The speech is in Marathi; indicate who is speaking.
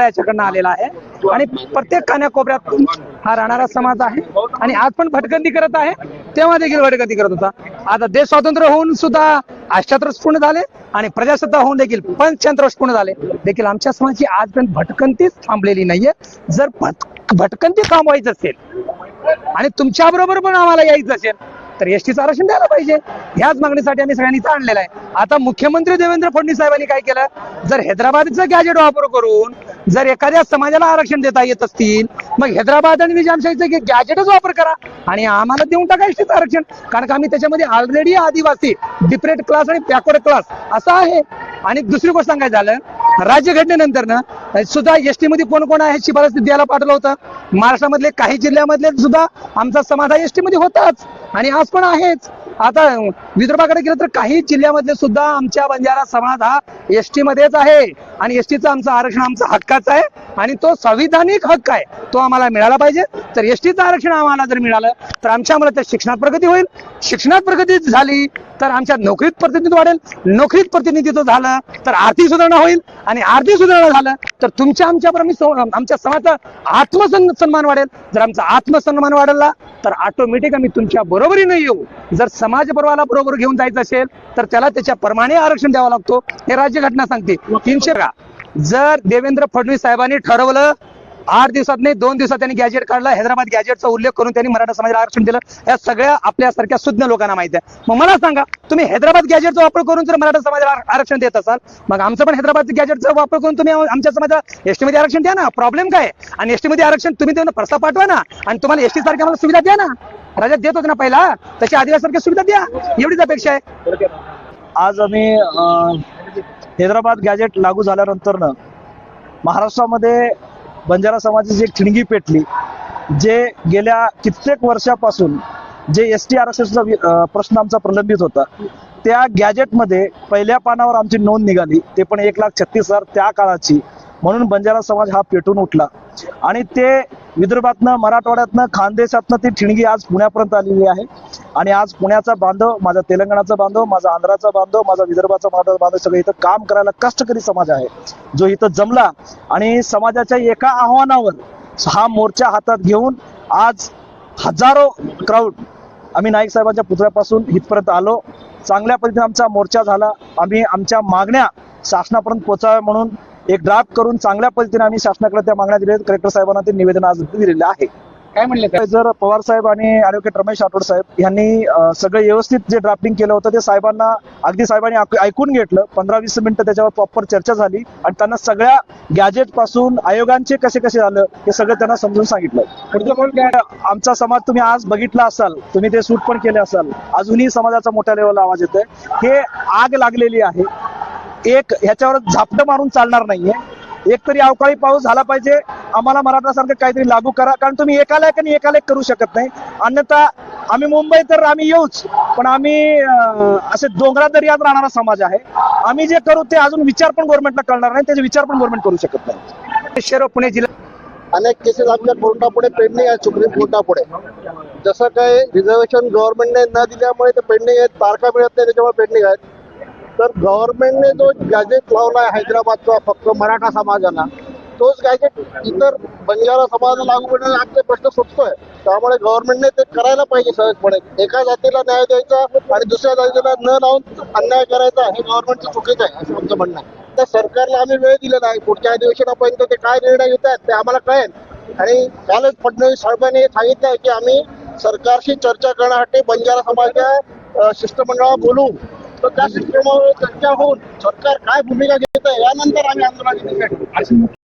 Speaker 1: याच्याकडनं आलेला आहे. आणि प्रत्येक कान्याकोपऱ्यात हा राहणारा समाज आहे. आणि आज पण भटकंती करत आहे. तेव्हा देखील भटकंती करत होता. आता देश स्वातंत्र्य होऊन सुद्धा अठ्याहत्तर पूर्ण झाले आणि प्रजासत्ता होऊन देखील पंचतंत्र पूर्ण झाले. देखील आमच्या समाजाची आजपर्यंत भटकंतीच थांबलेली नाहीये. जर भट भटकंती थांबवायची असेल आणि तुमच्या बरोबर पण आम्हाला यायचं असेल तर एसटीचं आरक्षण द्यायला पाहिजे. ह्याच मागणीसाठी आम्ही सगळ्यांनी आणलेला आणलेलं आहे. आता मुख्यमंत्री देवेंद्र फडणवीस साहेबांनी काय केलं? जर हैदराबादचं गॅजेट वापर करून जर एखाद्या समाजाला आरक्षण देता येत असतील मग हैदराबाद आणि निजामशाहीचं गॅजेटच वापर करा. आणि आम्हाला देऊन टाका आरक्षण. कारण का आम्ही त्याच्यामध्ये ऑलरेडी आदिवासी डिप्रेट क्लास आणि बॅकवर्ड क्लास असा आहे. आणि दुसरी गोष्ट सांगायचं झालं राज्यघटनेनंतर ना सुद्धा एस टी मध्ये कोण कोण आहे शिफारस द्यायला पाठवलं होतं. महाराष्ट्रामधले काही जिल्ह्यामधले सुद्धा आमचा समाज हा एसटी मध्ये होताच. आणि आज पण आहेच. आता विदर्भाकडे गेलं तर काही जिल्ह्यामधले सुद्धा आमच्या बंजारा समाज हा एसटी मध्येच आहे. आणि एस टीचं आमचं आरक्षण आमचा हक्काचं आहे. आणि तो संविधानिक हक्क आहे. तो आम्हाला मिळाला पाहिजे. तर एस टीचं आरक्षण आम्हाला जर मिळालं तर आमच्या मुलं शिक्षणात प्रगती होईल. शिक्षणात प्रगती झाली तर आमच्या नोकरीत प्रतिनिधित्व वाढेल. नोकरीत प्रतिनिधित्व झालं तर आर्थिक सुधारणा होईल. आणि आर्थिक सुधारणा झालं तर तुमच्या सं- आमच्या समाजाचा आत्मसन सन्मान वाढेल. जर आमचा आत्मसन्मान वाढला तर ऑटोमॅटिक आम्ही तुमच्या बरोबरीने येऊ. जर समाज पर्वाला बरोबर घेऊन जायचं असेल तर त्याला त्याच्या प्रमाणे आरक्षण द्यावं लागतो. हे राज्यघटना सांगते. तीनशे का जर देवेंद्र फडणवीस साहेबांनी ठरवलं आठ दिवसात नाही दोन दिवसात त्यांनी गॅजेट काढला. हैदराबाद गॅजेटचा उल्लेख करून त्यांनी मराठा समाजाला आरक्षण दिलं. या सगळ्या आपल्यासारख्या सुज्ञ लोकांना माहिती आहे. मग मला सांगा तुम्ही हैदराबाद गॅजेटचा वापर करून जर मराठा समाजाला आरक्षण देत असाल मग आमचं पण हैदराबाद गॅजेटचा वापर करून तुम्ही आमच्या समाजाला एसटीमध्ये आरक्षण द्या ना. प्रॉब्लेम काय आणि एसटीमध्ये आरक्षण तुम्ही देऊन प्रस्ताव पाठवा ना. आणि तुम्हाला एसटी सारख्या मला सुविधा द्या ना. राज्यात देत होते ना पहिला. तशी आदिवासारख्या सुविधा द्या. एवढीच अपेक्षा आहे.
Speaker 2: आज आम्ही हैदराबाद गॅजेट लागू झाल्यानंतर महाराष्ट्रामध्ये बंजारा समाजाची एक ठिणगी पेटली जे गेल्या कित्येक वर्षापासून जे एस टी आरक्षणाचा प्रश्न आमचा प्रलंबित होता त्या गॅजेटमध्ये पहिल्या पानावर आमची नोंद निघाली ते पण एक लाख छत्तीस हजार त्या काळाची. म्हणून बंजारा समाज हा पेटून उठला. आणि ते विदर्भातनं मराठवाड्यातनं खानदेशातनं ती ठिणगी आज पुण्यापर्यंत आलेली आहे. आणि आज पुण्याचा बांधव माझा तेलंगणाचा बांधव माझा आंध्राचा बांधव माझा विदर्भाचा मराठा बांधव सगळं इथं काम करायला कष्टकरी समाज आहे. जो इथं जमला आणि समाजाच्या एका आव्हानावर हा मोर्चा हातात घेऊन आज हजारो क्राऊड आम्ही नाईक साहेबांच्या पुतळ्यापासून इथपर्यंत आलो. चांगल्या पद्धतीने आमचा मोर्चा झाला. आम्ही आमच्या मागण्या शासनापर्यंत पोचाव्या म्हणून एक ड्राफ्ट करून चांगल्या पद्धतीने आम्ही शासनाकडे त्या मागण्या दिल्या कलेक्टर साहेबांना ते निवेदन आज दिलेलं आहे.
Speaker 1: काय म्हणले
Speaker 2: जर पवार साहेब आणि ऍडव्होकेट रमेश राठोड साहेब यांनी सगळं व्यवस्थित जे ड्राफ्टिंग केलं होतं ते साहेबांना अगदी साहेबांनी ऐक- ऐकून घेतलं. पंधरा वीस मिनिटं त्याच्यावर प्रॉपर चर्चा झाली आणि त्यांना सगळ्या गॅजेटपासून आयोगांचे कसे कसे झालं हे सगळं त्यांना समजून सांगितलं? आमचा समाज तुम्ही आज बघितला असाल तुम्ही ते सूट पण केले असाल. अजूनही समाजाचा मोठ्या लेवलला आवाज येतोय. हे आग लागलेली आहे. एक ह्याच्यावर झापटं मारून चालणार नाहीये. एक तरी अवकाळी पाऊस झाला पाहिजे. आम्हाला मराठासारखं काहीतरी लागू करा. कारण तुम्ही एकाला एक आणि एकाला एक करू शकत नाही. अन्यथा आम्ही मुंबई तर आम्ही येऊच. पण आम्ही असे डोंगरा दर्यात राहणारा समाज आहे. आम्ही जे करू ते अजून विचार पण गव्हर्नमेंटला कळणार नाही. त्याचे विचार पण गव्हर्नमेंट करू शकत नाही.
Speaker 1: शहर पुणे जिल्हा
Speaker 3: अनेक केसेस आमच्या कोर्टापुढे पेंडिंग आहेत सुप्रीम कोर्टापुढे. जसं काय रिझर्वेशन गव्हर्नमेंटने न दिल्यामुळे ते पेंडिंग आहेत तारखा मिळत नाही त्याच्यामुळे पेंडिंग आहेत. तर गव्हर्नमेंटने जो गॅजेट लावला आहे हैदराबादचा फक्त मराठा समाजाला तोच गॅजेट इतर बंजारा समाजाला लागू करण्याचा आमचे प्रश्न सुटतोय. त्यामुळे गव्हर्नमेंटने ते करायला पाहिजे सहजपणे. एका जातीला न्याय द्यायचा आणि दुसऱ्या जातीला न लावून अन्याय करायचा हे गव्हर्नमेंटचं चुकीचं आहे असं आमचं म्हणणं आहे. तर सरकारला आम्ही वेळ दिलेला नाही पुढच्या अधिवेशनापर्यंत ते काय निर्णय घेत आहेत ते आम्हाला कळेल. आणि कालच फडणवीस साहेबांनी हे सांगितलं आहे की आम्ही सरकारशी चर्चा करण्यासाठी बंजारा समाजाच्या शिष्टमंडळाला बोलू तर त्या चर्चा होऊन सरकार काय भूमिका घेत आहे यानंतर आम्ही आंदोलनाची दिशा